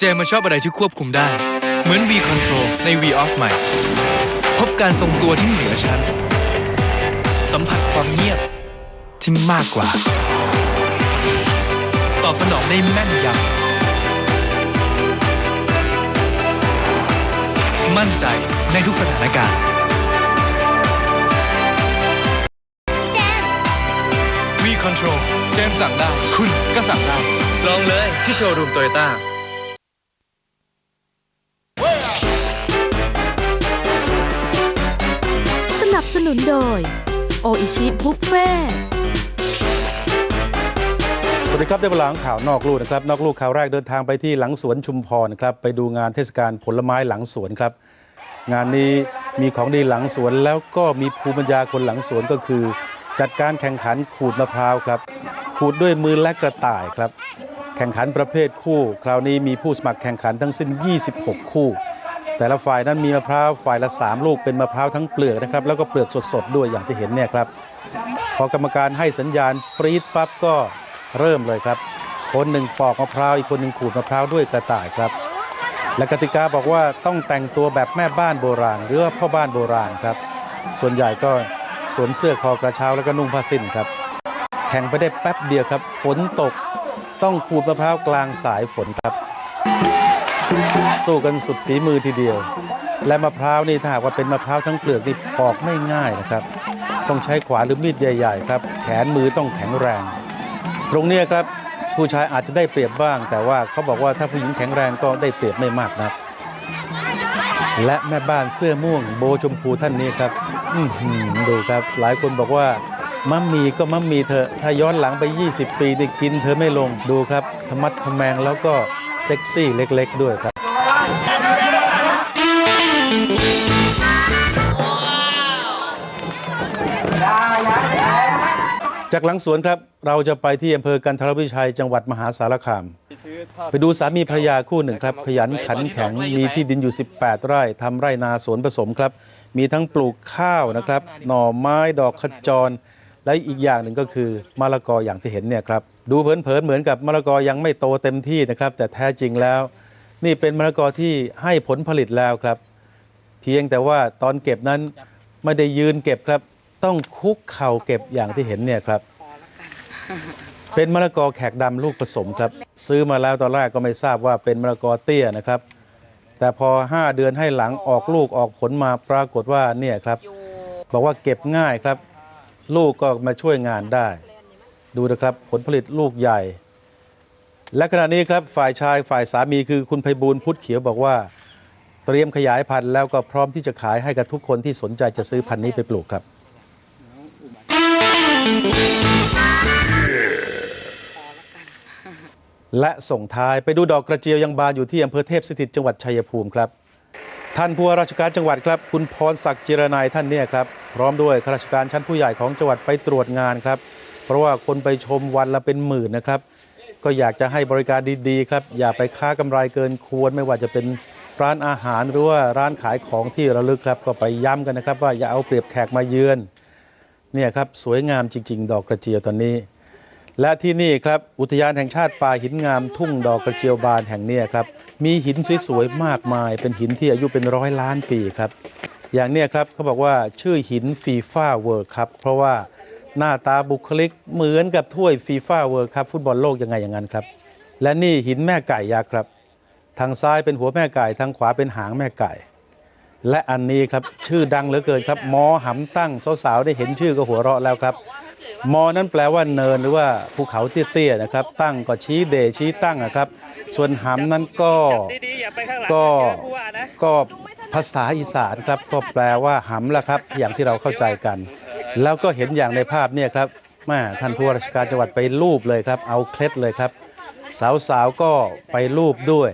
เจมมาชอบอะไรที่ควบคุมได้ เหมือน V Control ใน V Off ใหม่ พบการทรงตัวที่เหนือชั้น สัมผัสความเงียบที่มากกว่า ตอบสนองได้แม่นยำมั่นใจในทุกสถานการณ์ V Control เจมสั่งได้ คุณก็สั่งได้ ลองเลยที่โชว์รูมโตโยต้า สนับสนุนโดย โออิชิบุฟเฟ่สวัสดีครับได้เวลาข่าวนอกลู่นะครับนอกลู่ข่าวแรกเดินทางไปที่หลังสวนชุมพรนะครับไปดูงานเทศกาลผลไม้หลังสวนครับ งานนี้มีของดีหลังสวนแล้วก็มีภูมิปัญญาคนหลังสวนก็คือ จัดการแข่งขันขูดมะพร้าวครับ ขูดด้วยมือและกระต่ายครับ แข่งขันประเภทคู่ คราวนี้มีผู้สมัครแข่งขันทั้งสิ้น 26 คู่ แต่ละฝ่ายนั้นมีมะพร้าวฝ่ายละ 3 ลูกเป็นมะพร้าวทั้งเปลือกนะครับ แล้วก็เปลือกสดๆด้วยอย่างที่เห็นเนี่ยครับ พอกรรมการให้สัญญาณปรี๊ดปั๊บก็เริ่มเลยครับ คนหนึ่งปอกมะพร้าวอีกคนหนึ่งขูดมะพร้าวด้วยกระต่ายครับ และกติกาบอกว่าต้องแต่งตัวแบบแม่บ้านโบราณ หรือว่าพ่อบ้านโบราณครับ ส่วนใหญ่ก็สวมเสื้อคอกระเช้าแล้วก็นุ่งผ้าสิ้นครับ แข่งไปได้แป๊บเดียวครับ ฝนตก ต้องขูดมะพร้าวกลางสายฝนครับ สู้กันสุดฝีมือทีเดียว และมะพร้าวนี่ถ้าหากว่าเป็นมะพร้าวทั้งเปลือกนี่ปอกไม่ง่ายนะครับ ต้องใช้ขวานหรือมีดใหญ่ ๆ ครับ แขนมือต้องแข็งแรง ตรงนี้ครับผู้ชายอาจจะได้เปรียบบ้าง แต่ว่าเขาบอกว่าถ้าผู้หญิงแข็งแรงก็ได้เปรียบไม่มากนักและแม่บ้านเสื้อม่วงโบชมพูท่านนี้ครับดูครับหลายคนบอกว่า มัมมีก็มัมมีเธอะถ้าย้อนหลังไป 20 ปีนี่กินเธอไม่ลงดูครับธรรมัดทแมงแล้วก็เซ็กซี่เล็กๆด้วยครับจากหลังสวนครับเราจะไปที่อำเภอกันทรวิชัยจังหวัดมหาสารคาม ไปดูสามีภรรยาคู่หนึ่งครับ ขยันขันแข็งมีที่ดินอยู่ 18 ไร่ทำไร่นาสวนผสมครับ มีทั้งปลูกข้าวนะครับ หน่อไม้ดอกขจร และอีกอย่างหนึ่งก็คือมะละกออย่างที่เห็นเนี่ยครับดูเผินๆเหมือนกับมะละกอยังไม่โตเต็มที่นะครับ แต่แท้จริงแล้ว นี่เป็นมะละกอที่ให้ผลผลิตแล้วครับ เพียงแต่ว่าตอนเก็บนั้นไม่ได้ยืนเก็บครับ ต้องคุกเข่าเก็บอย่างที่เห็นเนี่ยครับ เป็นมะละกอแขกดำลูกผสมครับ ซื้อมาแล้วตอนแรกก็ไม่ทราบว่าเป็นมะละกอเตี้ยนะครับ แต่พอ 5 เดือนให้หลังออกลูกออกผลมาปรากฏว่าเนี่ยครับ บอกว่าเก็บง่ายครับ ลูกก็มาช่วยงานได้ ดูนะครับผลผลิตลูกใหญ่ และขณะนี้ครับฝ่ายชายฝ่ายสามีคือคุณไพบูลพุทธเขียวบอกว่า เตรียมขยายพันธุ์แล้วก็พร้อมที่จะขายให้กับทุกคนที่สนใจจะซื้อพันธุ์นี้ไปปลูกครับและส่งท้ายไปดูดอกกระเจียวยังบานอยู่ที่อำเภอเทพสถิตจังหวัดชัยภูมิครับ ท่านผู้ว่าราชการจังหวัดครับ คุณพรศักดิ์จิรนัยท่านเนี่ยครับพร้อมด้วยข้าราชการชั้นผู้ใหญ่ของจังหวัดไปตรวจงานครับ เพราะว่าคนไปชมวันละเป็นหมื่นนะครับ ก็อยากจะให้บริการดีๆครับ อย่าไปค้ากำไรเกินควรไม่ว่าจะเป็นร้านอาหารหรือว่าร้านขายของที่ระลึกครับ ก็ไปย้ำกันนะครับ ว่าอย่าเอาเปรียบแขกมาเยือนเนี่ยครับสวยงามจริง ๆ ดอกกระเจียวตอนนี้ และที่นี่ครับอุทยานแห่งชาติป่าหินงามทุ่งดอกกระเจียวบานแห่งเนี้ครับมีหินสวยๆมากมาย เป็นหินที่อายุเป็นร้อยล้านปีครับ อย่างเนี้ยครับเขาบอกว่าชื่อหินฟีฟ่าเวิร์ครับ เพราะว่าหน้าตาบุคลิกเหมือนกับถ้วยฟีฟ่าเวิร์ครับฟุตบอลโลกยังไงอย่างนั้นครับ และนี่หินแม่ไก่ยักษ์ครับ ทางซ้ายเป็นหัวแม่ไก่ ทางขวาเป็นหางแม่ไก่ และอันนี้ครับชื่อดังเหลือเกินครับ มอหำตั้งสาวๆได้เห็นชื่อก็หัวเราะแล้วครับ มอนั้นแปลว่าเนินหรือว่าภูเขาเตี้ยๆนะครับ ตั้งก็ชี้เดชี้ตั้งนะครับ ส่วนหำนั้นก็ก็ก็ ภาษาอีสานครับก็แปลว่าหำละครับ อย่างที่เราเข้าใจกัน แล้วก็เห็นอย่างในภาพเนี่ยครับแม่ท่านผู้ว่าราชการจังหวัดไปรูปเลยครับ เอาเคล็ดเลยครับ สาวๆก็ไปรูปด้วย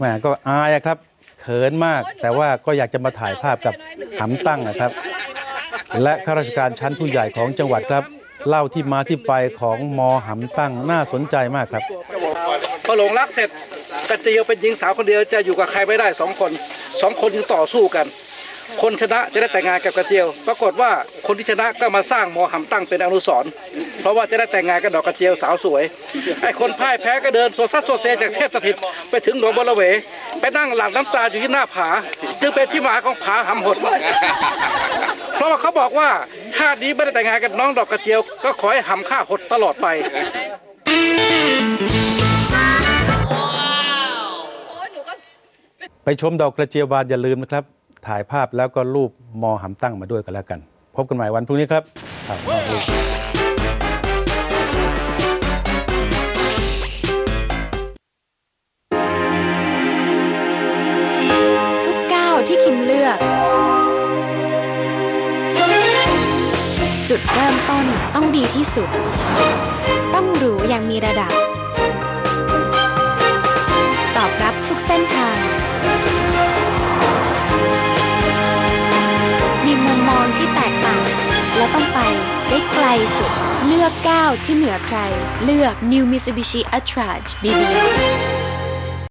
แม่ก็อายอะครับเขินมาก แต่ว่าก็อยากจะมาถ่ายภาพกับหำตั้งนะครับ และข้าราชการชั้นผู้ใหญ่ของจังหวัดครับ เล่าที่มาที่ไปของมอหำตั้งน่าสนใจมากครับพอหลงรักเสร็จ กระเจียวเป็นหญิงสาวคนเดียวจะอยู่กับใครไม่ได้สองคนสองคนจึงต่อสู้กัน คนชนะจะได้แต่งงานกับกระเจียว ปรากฏว่าคนที่ชนะก็มาสร้างมอหำตั้งเป็นอนุสรณ์เพราะว่าจะได้แต่งงานกับดอกกระเจียวสาวสวยไอ้คนพ่ายแพ้ก็เดินโซซัสโซเซจากเทพสถิตไปถึงหลวงบรเวไปนั่งหลั่งน้ำตาอยู่ที่หน้าผา จึงเป็นที่มาของผาหำหดเพราะว่าเขาบอกว่าชาตินี้ไม่ได้แต่งงานกับน้องดอกกระเจียว ก็ขอให้หำข้าหดตลอดไป ไปชมดอกกระเจียวบานอย่าลืมนะครับ ถ่ายภาพแล้วก็รูปมอหำตั้งมาด้วยกันแล้วกัน พบกันใหม่วันพรุ่งนี้ครับครับทุกก้าวที่คิมเลือก จุดเริ่มต้นต้องดีที่สุด ต้องหรูอย่างมีระดับ ตอบรับทุกเส้นทาง ไปได้ไกลสุด เลือกก้าวที่เหนือใคร เลือก New Mitsubishi a t r a g BBA